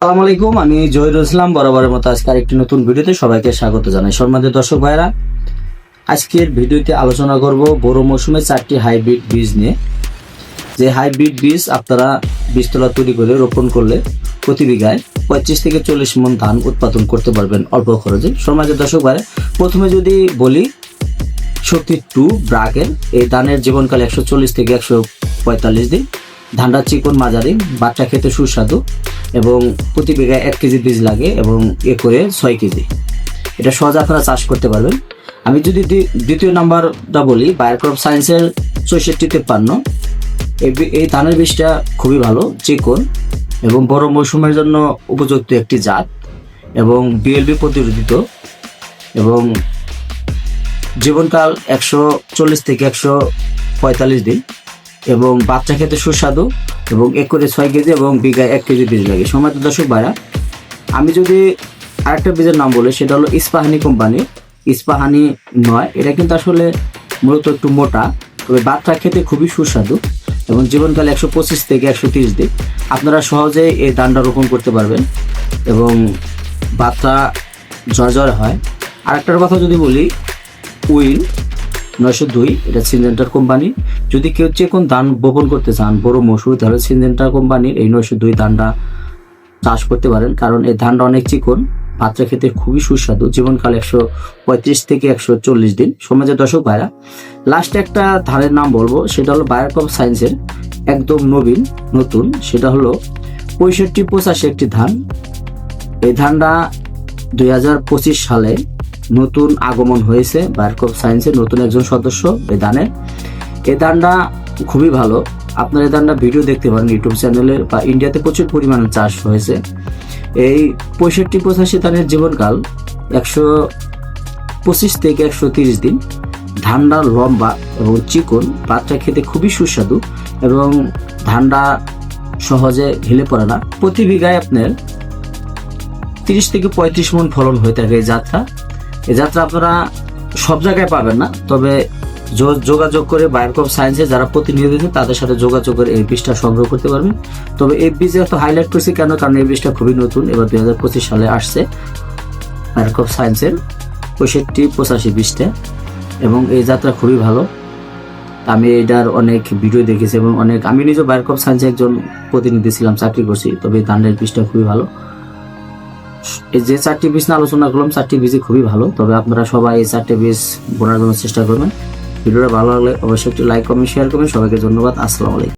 আসসালামু আলাইকুম, আমি জহিরুল ইসলাম, বরাবরের মতো আজকে আরেকটি নতুন ভিডিওতে সবাইকে স্বাগত জানাই। সম্মানিত দর্শক ভাইরা আজকের ভিডিওতে আলোচনা করব বড় মৌসুমে চারটি হাইব্রিড বীজ নিয়ে। যে হাইব্রিড বীজ আপনারা বীজতলা তৈরি করে রোপণ করলে প্রতি বিঘায় পঁয়ত্রিশ থেকে চল্লিশ মন ধান উৎপাদন করতে পারবেন অল্প খরচে। সম্মানিত দর্শক ভাইরা প্রথমে যদি বলি শক্তি টু ব্রাকের এই ধানের জীবনকাল একশো চল্লিশ থেকে একশো পঁয়তাল্লিশ দিন। ধানটা চিকন মাঝারি, বাচ্চা খেতে সুস্বাদু। এবং প্রতি বিঘায় এক কেজি বীজ লাগে এবং এ করে ছয় কেজি। এটা সহজ আপনারা চাষ করতে পারবেন। আমি যদি দ্বি- দ্বিতীয় নাম্বারটা বলি, বায়োক্রপ সায়েন্সের চৌষট্টি তেপ্পান্ন। এই ধানের বীজটা খুবই ভালো, চিকন এবং বড় মৌসুমের জন্য উপযুক্ত একটি জাত এবং বিএলবি প্রতিরোধিত এবং জীবনকাল একশো চল্লিশ থেকে একশো পঁয়তাল্লিশ দিন। এবং বাচ্চা খেতে সুস্বাদু এবং এক করে ছয় কেজি এবং বিঘায় এক কেজি বীজ লাগে। সময় দর্শক বাড়া আমি যদি আরেকটা বীজের নাম বলি, সেটা হলো ইস্পাহানি কোম্পানি। ইস্পাহানি নয়, এটা কিন্তু আসলে মূলত একটু মোটা, তবে বাচ্চা খেতে খুবই সুস্বাদু এবং জীবনকাল একশো পঁচিশ থেকে একশো তিরিশ দিন। আপনারা সহজেই এই ধানটা রোপণ করতে পারবেন এবং বাচ্চা জ্বর হয়। আরেকটার কথা যদি বলি, উইল। নয়শো দুই, এটা সিনজেন্টার কোম্পানি। যদি কেউ যে কোন ধান বপন করতে চান, বড় মসুর, তাহলে সিনজেন্টার কোম্পানির এই নয়শো দুই ধানটা চাষ করতে পারেন। কারণ এই ধানটা অনেক চিকন বাচ্চা খেতে খুবই সুস্বাদু। জীবনকাল একশো পঁয়ত্রিশ থেকে একশো চল্লিশ দিন। সমাজের দর্শক ভাইরা লাস্টে একটা ধানের নাম বলব, সেটা হলো বায়োকপ সায়েন্সের একদম নবীন, নতুন। সেটা হলো পঁয়ষট্টি পঁচাশি একটি ধান। এই ধানটা দুই হাজার পঁচিশ সালে নতুন আগমন হয়েছে বায়োকপ সায়েন্সের নতুন একজন সদস্য এই ধানের এই ধানটা খুবই ভালো। আপনার এই ধানটা ভিডিও দেখতে পারেন ইউটিউব চ্যানেলে বা ইন্ডিয়াতে প্রচুর পরিমাণে চাষ হয়েছে। এই পঁয়ষট্টি পঁচাশি ধানের জীবনকাল, একশো পঁচিশ থেকে একশো তিরিশ দিন। ধানটা লম্বা এবং চিকন, বাচ্চা খেতে খুবই সুস্বাদু এবং ধানটা সহজে ঢেলে পড়ে না। প্রতি বিঘায় আপনার তিরিশ থেকে পঁয়ত্রিশ মন ফলন হয়ে থাকে এই যাত্রা। এই যাত্রা আপনারা সব জায়গায় পাবেন না, তবে যোগাযোগ করে বায়োকপ সায়েন্সে যারা প্রতিনিয়ত দিচ্ছে তাদের সাথে যোগাযোগ করে এই বীজটা সংগ্রহ করতে পারবেন। তবে এই বীজে এত হাইলাইট করছি কেন? কারণ এই বীজটা খুবই নতুন, এবার দুই হাজার পঁচিশ সালে আসছে বায়োকপ সায়েন্সের পঁয়ষট্টি, পঁচাশি বীজটা, এবং এই যাত্রা খুবই ভালো। আমি এটার অনেক ভিডিও দেখেছি এবং অনেক, আমি নিজে বায়োকপ সায়েন্সে একজন প্রতিনিধি ছিলাম, চাকরি করছি, তবে এই ধানের বীজটা খুবই ভালো। এই যে চারটি বীজ নিয়ে আলোচনা করলাম, চারটি বীজই খুবই ভালো। তবে আপনারা সবাই এই চারটি বীজ বোনার জন্য চেষ্টা করবেন। ভিডিওটা ভালো লাগলে অবশ্যই একটি লাইক কমেন্ট শেয়ার করবেন। সবাইকে ধন্যবাদ। আসসালামু আলাইকুম।